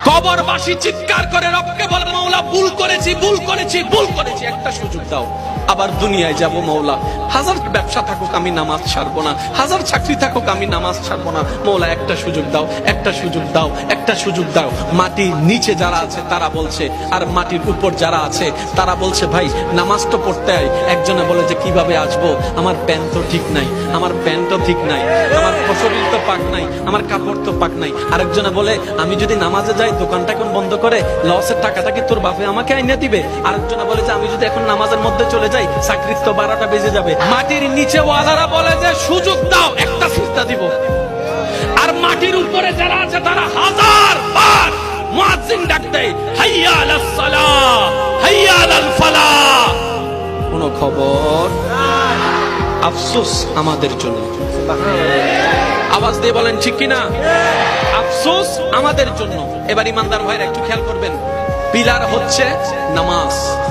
কবরবাসী চিৎকার করে রবকে বলে করেছি, ভুল করেছি ভুল করেছি। একটা সুযোগ দাও। আবার দুনিয়ায় যাব, মৌলা। হাজার ব্যবসা থাকুক, আমি নামাজ ছাড়বো না। হাজার চাকরি থাকুক, আমি নামাজ ছাড়বো না। মৌলা, একটা সুযোগ দাও, একটা সুযোগ দাও, একটা সুযোগ দাও। মাটির নিচে যারা আছে, তারা বলছে, আর মাটির উপর যারা আছে, তারা বলছে, ভাই, নামাজ তো পড়তে হয় একজনে বলে যে, কীভাবে আসব? আমার প্যান্ট তো ঠিক নাই, আমার প্যান্টও ঠিক নাই, আমার শরীর তো পাক নাই, আমার কাপড় তো পাক নাই। আরেকজনে বলে, আমি যদি নামাজে যাই, দোকানটা এখন বন্ধ করে, লসের টাকাটা কি তোর বাপে আমাকে আইনে দিবে। আরেকজনে বলে আমি যদি এখন নামাজের মধ্যে চলে যাই, চাকরির তো বারোটা বেজে যাবে। মাটির নিচে ওয়ালারা বলে যে, সুযোগ দাও, একটা সিস্তা দিব। আর মাটির উপরে যারা আছে, তারা হাজার বার মুয়াজ্জিন কোনো খবর? আফসোস আমাদের জন্য। আওয়াজ দিয়ে বলেন, ঠিক কিনা? আফসোস আমাদের জন্য। এবার ইমানদার ভাইরা একটু খেয়াল করবেন। পিলার হচ্ছে নামাজ।